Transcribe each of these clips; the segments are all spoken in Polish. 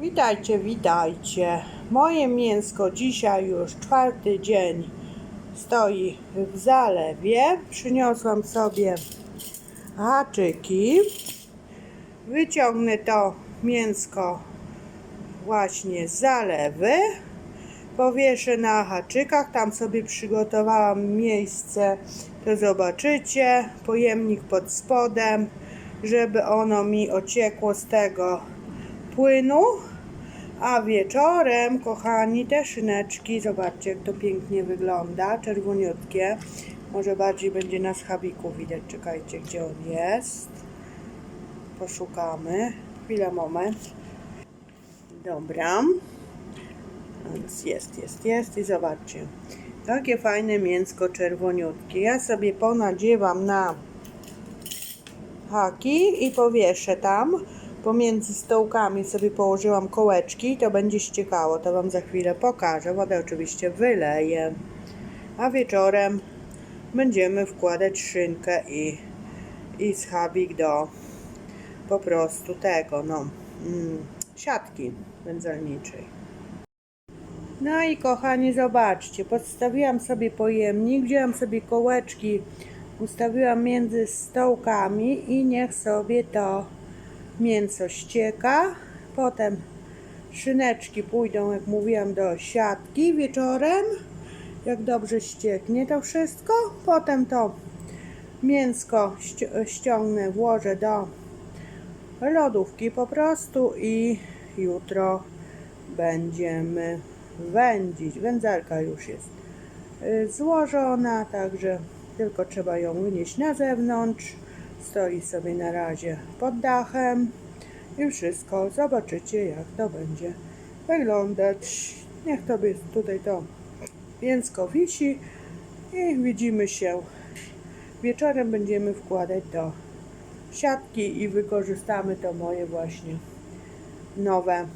Witajcie, witajcie. Moje mięsko dzisiaj już czwarty dzień stoi w zalewie. Przyniosłam sobie haczyki. Wyciągnę to mięsko właśnie z zalewy. Powieszę na haczykach. Tam sobie przygotowałam miejsce, to zobaczycie. Pojemnik pod spodem, żeby ono mi ociekło z tego płynu. A wieczorem, kochani, te szyneczki, zobaczcie jak to pięknie wygląda, czerwoniutkie. Może bardziej będzie na schabiku widać, czekajcie gdzie on jest. Poszukamy. Chwilę, moment. Dobra. Więc jest, jest, jest i zobaczcie. Takie fajne mięsko czerwoniutkie. Ja sobie ponadziewam na haki i powieszę tam. Pomiędzy stołkami sobie położyłam kołeczki, to będzie ściekało, to Wam za chwilę pokażę. Wodę oczywiście wyleję. A wieczorem będziemy wkładać szynkę i, i schabik do po prostu tego, no, mm, siatki wędzelniczej. No i kochani, zobaczcie, podstawiłam sobie pojemnik, wzięłam sobie kołeczki, ustawiłam między stołkami i niech sobie to mięso ścieka. Potem szyneczki pójdą, jak mówiłam, do siatki wieczorem. Jak dobrze ścieknie to wszystko. Potem to mięsko ści- ściągnę, włożę do lodówki po prostu i jutro będziemy wędzić. Wędzarka już jest y, złożona, także tylko trzeba ją wynieść na zewnątrz. Stoi sobie na razie pod dachem i wszystko. Zobaczycie, jak to będzie wyglądać. Niech to tutaj to mięsko wisi i widzimy się. Wieczorem będziemy wkładać do siatki i wykorzystamy to moje właśnie nowe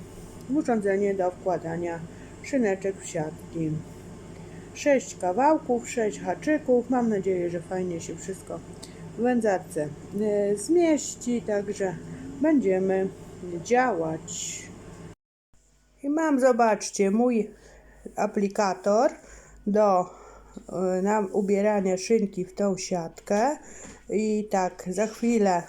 urządzenie do wkładania szyneczek w siatki. 6 kawałków, 6 haczyków. Mam nadzieję, że fajnie się wszystko wędzarce e, zmieści, także będziemy działać. I mam, zobaczcie, mój aplikator do e, na ubierania szynki w tą siatkę i tak za chwilę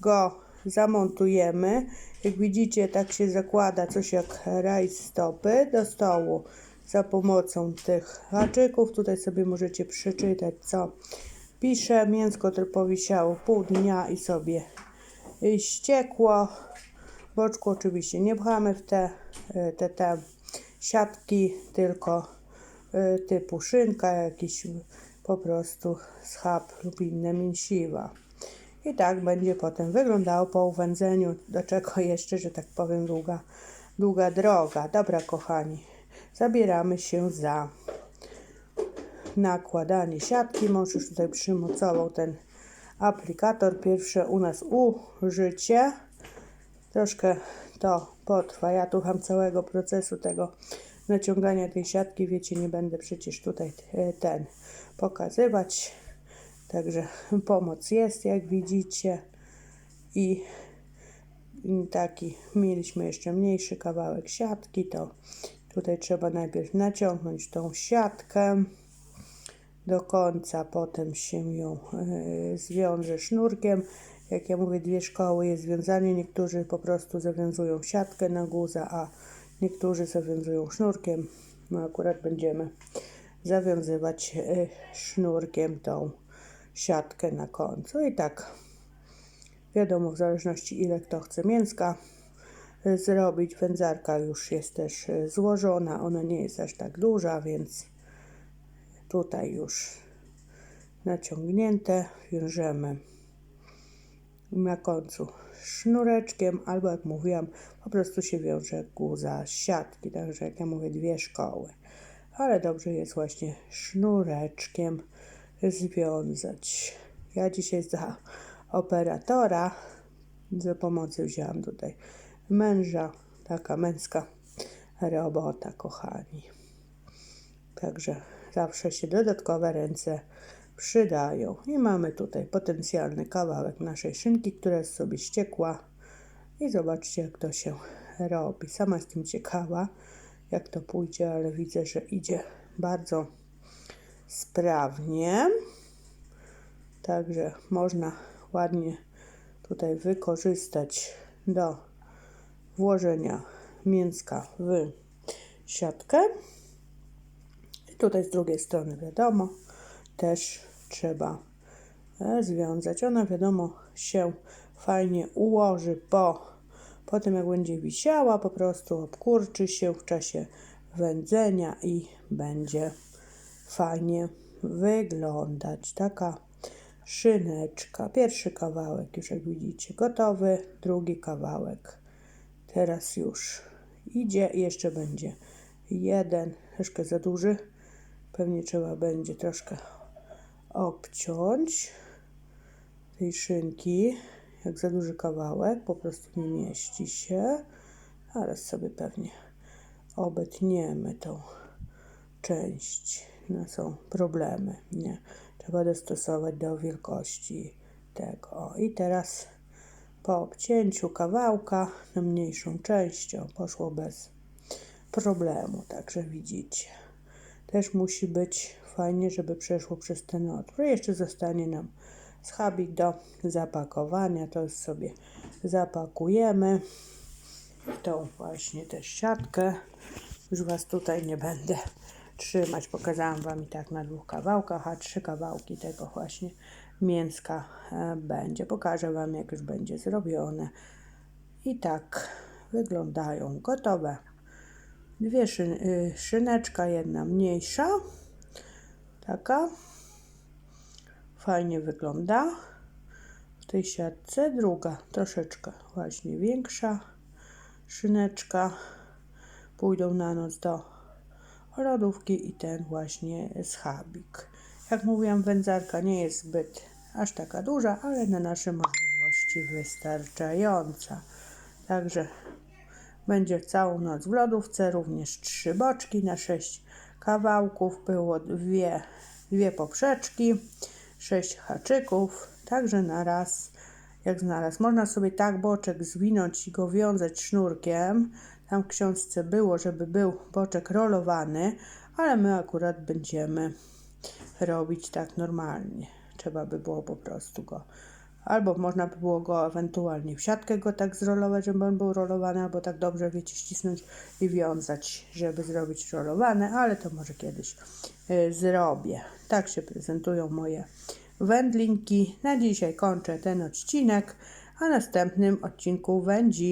go zamontujemy. Jak widzicie, tak się zakłada coś jak rajstopy do stołu za pomocą tych haczyków. Tutaj sobie możecie przeczytać, co pisze. Mięsko to powisiało pół dnia i sobie ściekło. Boczku oczywiście nie pchamy w te, y, te, te siatki, tylko y, typu szynka, jakiś po prostu schab lub inne mięsiwa. I tak będzie potem wyglądało po uwędzeniu, do czego jeszcze, że tak powiem, długa, długa droga. Dobra, kochani, zabieramy się za nakładanie siatki. Mąż już tutaj przymocował ten aplikator. Pierwsze u nas użycie. Troszkę to potrwa. Ja tu mam całego procesu tego naciągania tej siatki. Wiecie, nie będę przecież tutaj e, ten pokazywać. Także pomoc jest, jak widzicie. I taki mieliśmy jeszcze mniejszy kawałek siatki, to tutaj trzeba najpierw naciągnąć tą siatkę do końca, potem się ją y, zwiąże sznurkiem. Jak ja mówię, dwie szkoły jest związanie. Niektórzy po prostu zawiązują siatkę na guza, a niektórzy zawiązują sznurkiem. No akurat będziemy zawiązywać y, sznurkiem tą siatkę na końcu. I tak Wiadomo, w zależności ile kto chce mięska y, zrobić. Wędzarka już jest też złożona. Ona nie jest aż tak duża, więc tutaj już naciągnięte wiążemy na końcu sznureczkiem, albo jak mówiłam, po prostu się wiąże guza z siatki. Także jak ja mówię, dwie szkoły. Ale dobrze jest właśnie sznureczkiem związać. Ja dzisiaj za operatora za pomocą wzięłam tutaj męża, taka męska robota, kochani. Także zawsze się dodatkowe ręce przydają. I mamy tutaj potencjalny kawałek naszej szynki, która jest sobie ściekła. I zobaczcie, jak to się robi. Sama jestem ciekawa, jak to pójdzie, ale widzę, że idzie bardzo sprawnie. Także można ładnie tutaj wykorzystać do włożenia mięska w siatkę. Tutaj z drugiej strony wiadomo, też trzeba e, związać. Ona wiadomo się fajnie ułoży po, po tym jak będzie wisiała, po prostu obkurczy się w czasie wędzenia i będzie fajnie wyglądać. Taka szyneczka. Pierwszy kawałek już jak widzicie gotowy, drugi kawałek teraz już idzie i jeszcze będzie jeden, troszkę za duży. Pewnie trzeba będzie troszkę obciąć tej szynki, jak za duży kawałek, po prostu nie mieści się. Teraz sobie pewnie obetniemy tą część. No są problemy, nie? Trzeba dostosować do wielkości tego. O, I teraz po obcięciu kawałka na mniejszą częścią poszło bez problemu, także widzicie. Też musi być fajnie, żeby przeszło przez ten otwór. Jeszcze zostanie nam schabik do zapakowania. To sobie zapakujemy w tą właśnie też siatkę. Już Was tutaj nie będę trzymać. Pokazałam Wam i tak na dwóch kawałkach, a trzy kawałki tego właśnie mięska e, będzie. Pokażę Wam, jak już będzie zrobione. I tak wyglądają gotowe. Dwie szyn, y, szyneczka, jedna mniejsza. Taka. Fajnie wygląda w tej siatce. Druga troszeczkę właśnie większa szyneczka. Pójdą na noc do lodówki i ten właśnie schabik. Jak mówiłam, wędzarka nie jest zbyt aż taka duża, ale na nasze możliwości wystarczająca. Także będzie całą noc w lodówce, również trzy boczki na sześć kawałków. Było dwie, dwie poprzeczki, sześć haczyków, także na raz jak znalazł. Można sobie tak boczek zwinąć i go wiązać sznurkiem. Tam w książce było, żeby był boczek rolowany, ale my akurat będziemy robić tak normalnie. Trzeba by było po prostu go Albo można by było go ewentualnie w siatkę go tak zrolować, żeby on był rolowany, albo tak dobrze, wiecie, ścisnąć i wiązać, żeby zrobić rolowany, ale to może kiedyś y, zrobię. Tak się prezentują moje wędlinki. Na dzisiaj kończę ten odcinek, a następnym odcinku wędzi.